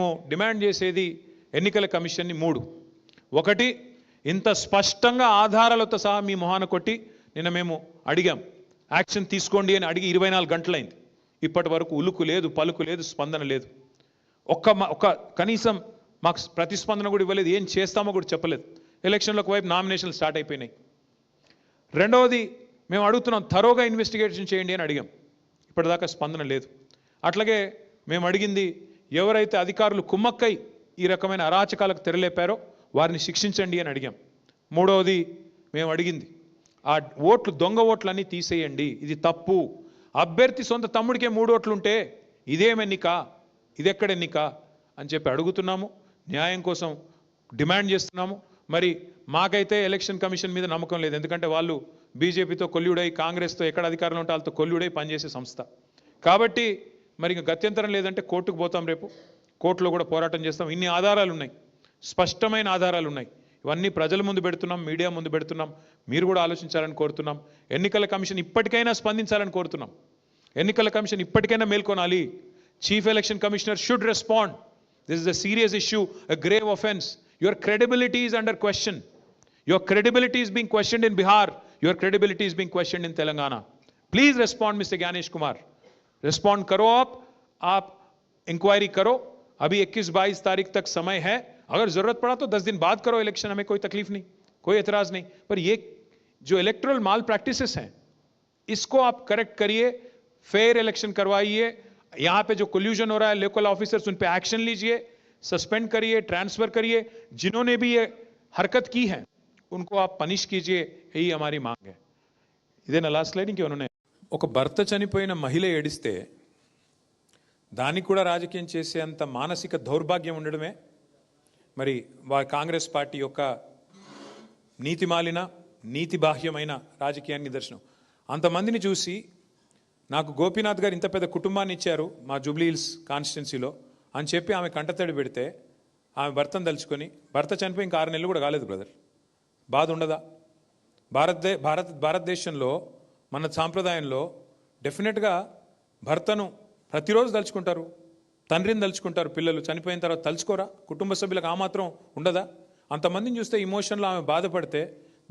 మేము డిమాండ్ చేసేది ఎన్నికల కమిషన్ని మూడు. ఒకటి ఇంత స్పష్టంగా ఆధారాలతో సహా మీ మొహాన కొట్టి నిన్న మేము అడిగాం. యాక్షన్ తీసుకోండి అని అడిగి ఇరవై నాలుగు గంటలైంది. ఇప్పటి వరకు ఉలుకు లేదు పలుకు లేదు స్పందన లేదు. ఒక్క ఒక ఒక్క కనీసం మాకు ప్రతిస్పందన కూడా ఇవ్వలేదు ఏం చేస్తామో కూడా చెప్పలేదు. ఎలక్షన్లో ఒకవైపు నామినేషన్లు స్టార్ట్ అయిపోయినాయి. రెండవది మేము అడుగుతున్నాం తరోగా ఇన్వెస్టిగేషన్ చేయండి అని అడిగాం. ఇప్పటిదాకా స్పందన లేదు. అట్లాగే మేము అడిగింది ఎవరైతే అధికారులు కుమ్మక్కై ఈ రకమైన అరాచకాలకు తెరలేపారో వారిని శిక్షించండి అని అడిగాం. మూడవది మేము అడిగింది ఆ ఓట్లు దొంగ ఓట్లన్నీ తీసేయండి ఇది తప్పు. అభ్యర్థి సొంత తమ్ముడికే మూడు ఓట్లు ఉంటే ఇదేమి ఎన్నిక ఇదెక్కడ ఎన్నిక అని చెప్పి అడుగుతున్నాము. న్యాయం కోసం డిమాండ్ చేస్తున్నాము. మరి మాకైతే ఎలక్షన్ కమిషన్ మీద నమ్మకం లేదు. ఎందుకంటే వాళ్ళు బీజేపీతో కొల్లుడై కాంగ్రెస్తో ఎక్కడ అధికారంలో ఉంటే వాళ్ళతో కొల్లుడై పనిచేసే సంస్థ. కాబట్టి మరి ఇంకా గత్యంతరం లేదంటే కోర్టుకు పోతాం రేపు. కోర్టులో కూడా పోరాటం చేస్తాం. ఇన్ని ఆధారాలు ఉన్నాయి. స్పష్టమైన ఆధారాలు ఉన్నాయి. ఇవన్నీ ప్రజల ముందు పెడుతున్నాం మీడియా ముందు పెడుతున్నాం. మీరు కూడా ఆలోచించాలని కోరుతున్నాం. ఎన్నికల కమిషన్ ఇప్పటికైనా స్పందించాలని కోరుతున్నాం. ఎన్నికల కమిషన్ ఇప్పటికైనా మేల్కొనాలి. Chief election commissioner should respond this is a serious issue a grave offence your credibility is under question your credibility is being question in Bihar your credibility is being question in Telangana please respond mister Gyanesh Kumar respond करो आप आप inquiry करो। अभी 21-22 तारीख तक समय है। अगर ज़रूरत पड़ा तो 10 दिन बाद करो इलेक्शन हमें कोई तकलीफ़ नहीं, कोई एतराज़ नहीं। पर ये जो इलेक्ट्रल माल प्रैक्टिसेस हैं, इसको आप करेक्ट करिए फेयर इलेक्शन करवाइए। यहाँ पे जो कोल्यूजन हो रहा है लोकल ऑफिसर्स उन पे एक्शन लीजिए सस्पेंड करिए ट्रांसफ़र करिए। जिन्होंने भी ये हरकत की है, उनको आप पनिश कीजिए, यही हमारी मांग है। इधर लास्ट लाइन कि उन्होंने ఒక భర్త చనిపోయిన మహిళ ఏడిస్తే దానికి కూడా రాజకీయం చేసేంత మానసిక దౌర్భాగ్యం ఉండడమే. మరి వారి కాంగ్రెస్ పార్టీ యొక్క నీతిమాలిన నీతిబాహ్యమైన రాజకీయాన్ని నిదర్శనం. అంతమందిని చూసి నాకు గోపీనాథ్ గారు ఇంత పెద్ద కుటుంబాన్ని ఇచ్చారు మా జూబ్లీ హిల్స్ కాన్స్టిట్యున్సీలో అని చెప్పి ఆమె కంటతడి పెడితే ఆమె భర్తను తలుచుకొని భర్త చనిపోయి ఇంకా ఆరు నెలలు కూడా కాలేదు బ్రదర్. బాధ ఉండదా? భారతదే భారత్ భారతదేశంలో మన సాంప్రదాయంలో డెఫినెట్గా భర్తను ప్రతిరోజు తలుచుకుంటారు తండ్రిని తలుచుకుంటారు పిల్లలు చనిపోయిన తర్వాత తలుచుకోరా? కుటుంబ సభ్యులకు ఆ మాత్రం ఉండదా? అంతమందిని చూస్తే ఇమోషన్లో ఆమె బాధపడితే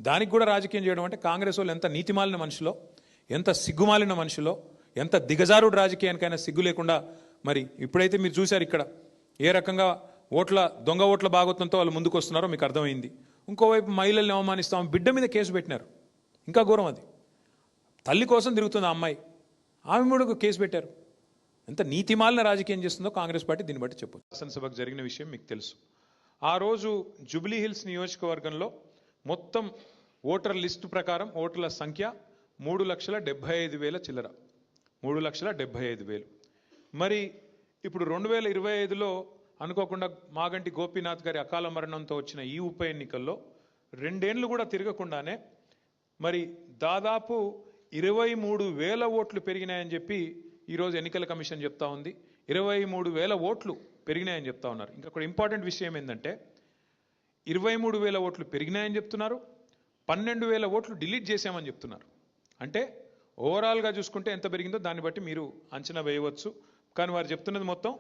దానికి కూడా రాజకీయం చేయడం అంటే కాంగ్రెస్ వాళ్ళు ఎంత నీతిమాలిన మనుషులో ఎంత సిగ్గుమాలిన మనుషులో ఎంత దిగజారుడు రాజకీయానికైనా సిగ్గు లేకుండా మరి ఇప్పుడైతే మీరు చూశారు ఇక్కడ ఏ రకంగా ఓట్ల దొంగ ఓట్ల భాగవతంతో వాళ్ళు ముందుకు వస్తున్నారో మీకు అర్థమైంది. ఇంకోవైపు మహిళల్ని అవమానిస్తాం బిడ్డ మీద కేసు పెట్టినారు. ఇంకా ఘోరం అది. తల్లి కోసం తిరుగుతుంది ఆ అమ్మాయి. ఆమె మూడుకు కేసు పెట్టారు. ఎంత నీతిమాలిన రాజకీయం చేస్తుందో కాంగ్రెస్ పార్టీ దీన్ని బట్టి చెప్పు శాసనసభకు జరిగిన విషయం మీకు తెలుసు. ఆ రోజు జూబ్లీ హిల్స్ నియోజకవర్గంలో మొత్తం ఓటర్ లిస్టు ప్రకారం ఓటర్ల సంఖ్య మూడు లక్షల డెబ్బై ఐదు వేల చిల్లర. మూడు లక్షల డెబ్బై ఐదు వేలు. మరి ఇప్పుడు రెండు వేల ఇరవై ఐదులో అనుకోకుండా మాగంటి గోపీనాథ్ గారి అకాల మరణంతో వచ్చిన ఈ ఉప ఎన్నికల్లో రెండేండ్లు కూడా తిరగకుండానే మరి దాదాపు ఇరవై మూడు వేల ఓట్లు పెరిగినాయని చెప్పి ఈరోజు ఎన్నికల కమిషన్ చెప్తా ఉంది. ఇరవై మూడు వేల ఓట్లు పెరిగినాయని చెప్తా ఉన్నారు. ఇంకా ఇంపార్టెంట్ విషయం ఏంటంటే ఇరవై మూడు వేల ఓట్లు పెరిగినాయని చెప్తున్నారు పన్నెండు వేల ఓట్లు డిలీట్ చేశామని చెప్తున్నారు. అంటే ఓవరాల్గా చూసుకుంటే ఎంత పెరిగిందో దాన్ని బట్టి మీరు అంచనా వేయవచ్చు. కానీ వారు చెప్తున్నది మొత్తం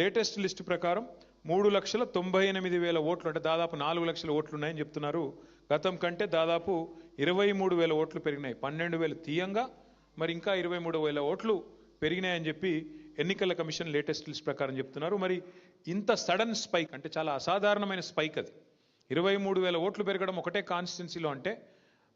లేటెస్ట్ లిస్ట్ ప్రకారం మూడు లక్షల తొంభై ఎనిమిది వేల ఓట్లు అంటే దాదాపు నాలుగు లక్షల ఓట్లు ఉన్నాయని చెప్తున్నారు గతం కంటే దాదాపు ఇరవై మూడు వేల ఓట్లు పెరిగినాయి. పన్నెండు వేలు తీయంగా మరి ఇంకా ఇరవై మూడు వేల ఓట్లు పెరిగినాయని చెప్పి ఎన్నికల కమిషన్ లేటెస్ట్ లిస్ట్ ప్రకారం చెప్తున్నారు. మరి ఇంత సడన్ స్పైక్ అంటే చాలా అసాధారణమైన స్పైక్ అది. ఇరవై మూడు వేల ఓట్లు పెరగడం ఒకటే కాన్స్టిట్యున్సీలో అంటే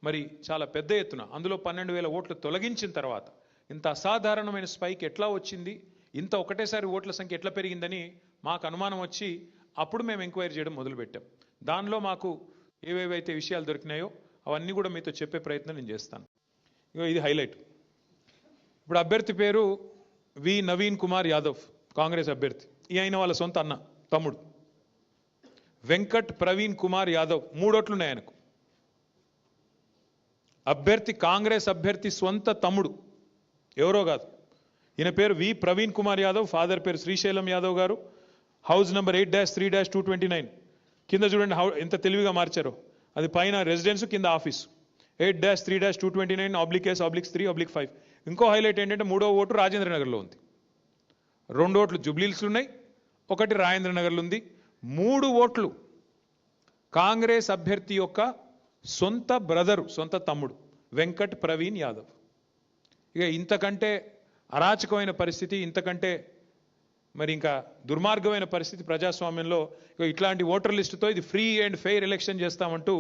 మరి చాలా పెద్ద ఎత్తున. అందులో పన్నెండు వేల ఓట్లు తొలగించిన తర్వాత ఇంత అసాధారణమైన స్పైక్ ఎట్లా వచ్చింది? ఇంత ఒకటేసారి ఓట్ల సంఖ్య ఎట్లా పెరిగిందని మాకు అనుమానం వచ్చి అప్పుడు మేము ఎంక్వైరీ చేయడం మొదలుపెట్టాం. దానిలో మాకు ఏవేవైతే విషయాలు దొరికినాయో అవన్నీ కూడా మీతో చెప్పే ప్రయత్నం నేను చేస్తాను. ఇగో ఇది హైలైట్. ఇప్పుడు అభ్యర్థి పేరు వి నవీన్ కుమార్ యాదవ్ కాంగ్రెస్ అభ్యర్థి. ఈ అయిన వాళ్ళ సొంత అన్న తమ్ముడు. వెంకట్ ప్రవీణ్ కుమార్ యాదవ్ మూడోట్లున్నాయి ఆయనకు. అభ్యర్థి కాంగ్రెస్ అభ్యర్థి సొంత తమ్ముడు. ఎవరో కాదు. ఈయన పేరు వి ప్రవీణ్ కుమార్ యాదవ్ ఫాదర్ పేరు శ్రీశైలం యాదవ్ గారు. House number eight dash three dash two twenty nine. కింద చూడండి హౌ ఎంత తెలివిగా మార్చారో. అది పైన రెసిడెన్స్ కింద office eight dash three dash two twenty nine oblique S obliques three oblique five ఇంకో హైలైట్ ఏంటంటే మూడో ఓటు రాజేంద్ర నగర్లో ఉంది. రెండు ఓట్లు జుబ్లీల్స్ ఉన్నాయి ఒకటి రాజేంద్ర నగర్లో ఉంది. మూడు ఓట్లు కాంగ్రెస్ అభ్యర్థి యొక్క సొంత బ్రదరు సొంత తమ్ముడు వెంకట్ ప్రవీణ్ యాదవ్. ఇక ఇంతకంటే అరాచకమైన పరిస్థితి ఇంతకంటే మరి ఇంకా దుర్మార్గమైన పరిస్థితి ప్రజాస్వామ్యంలో ఇట్లాంటి ఓటర్ లిస్టుతో ఇది ఫ్రీ అండ్ ఫెయిర్ ఎలక్షన్ చేస్తామంటూ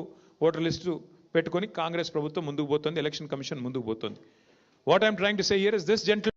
ఓటర్ లిస్టు పెట్టుకొని కాంగ్రెస్ ప్రభుత్వం ముందుకు పోతుంది ఎలక్షన్ కమిషన్ ముందుకు పోతుంది. What I'm trying to say here is this gentle